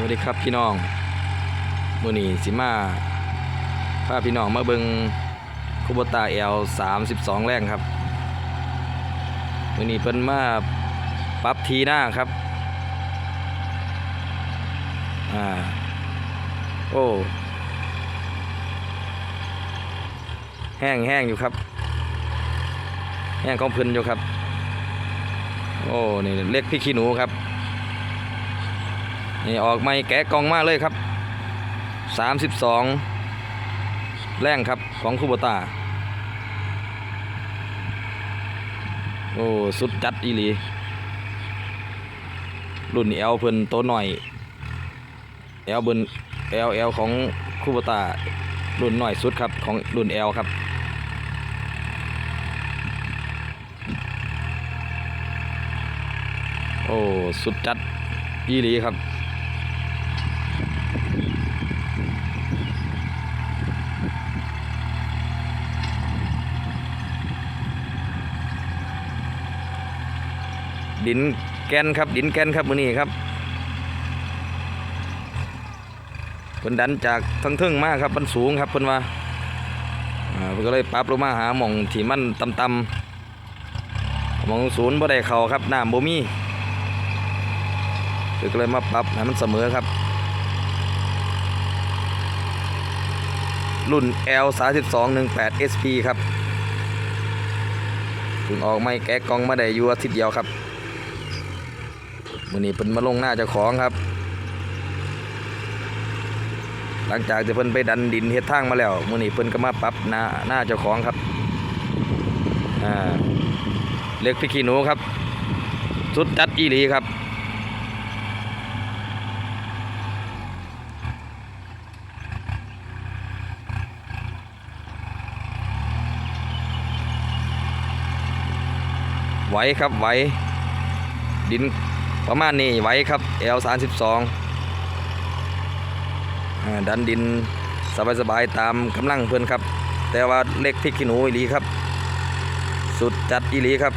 สวัสดีครับพี่น้องมือนีสิมาพาพี่น้องมาเบิงคูโบตาเอลสามสิบสองแรงครับมือนีเพิ่นมาปรับทีหน้าครับอ่าโอ้แห้งแห้งอยู่ครับ แห้งของเพิ่นอยู่ครับ โอ้นี่เล็กพี่ขี้หนูครับ นี่ออกไม่แกะกองมากเลยครับ32แรงครับของคูโบตาโอ้ สุดจัดอีหลี รุ่นเอลเพิ่นโตหน่อยเอลเบินเอลเอลของคูโบตารุ่นหน่อยสุดครับ ของรุ่นเอลครับโอ้ สุดจัดอีหลีครับ ดินแกนครับ ดินแกนครับมือนี้ครับเพิ่นดันจากทั้งทึ่งมากครับมันสูงครับเพิ่นว่าอ่าเพิ่นก็เลยปรับลงมาหาหม่องที่มันต่ำๆหม่องศูนย์บ่ได้เข้าครับน้ำบ่มีเพิ่นก็เลยมาปรับให้มันเสมอครับ รุ่น L 3 2 1 8 SP ครับเพิ่งออกไม่แกะกองมาได้อยู่อาทิตย์เดียวครับ มือนี้เพิ่นมาลงหน้าเจ้าของครับ หลังจากที่เพิ่นไปดันดินเฮ็ดทางมาแล้วมือนี้เพิ่นก็มาปรับหน้าหน้าเจ้าของครับอ่าเล็กพี่ขี้หนูครับ สุดจัดอีหลีครับไหวครับไหวดิน ประมาณนี้ไว้ครับ L 3 2 ดันดินสบายๆตามกำลังเพื่อนครับ แต่ว่าเล็กพริกขี้หนูอีหลีครับ สุดจัดอีหลีครับ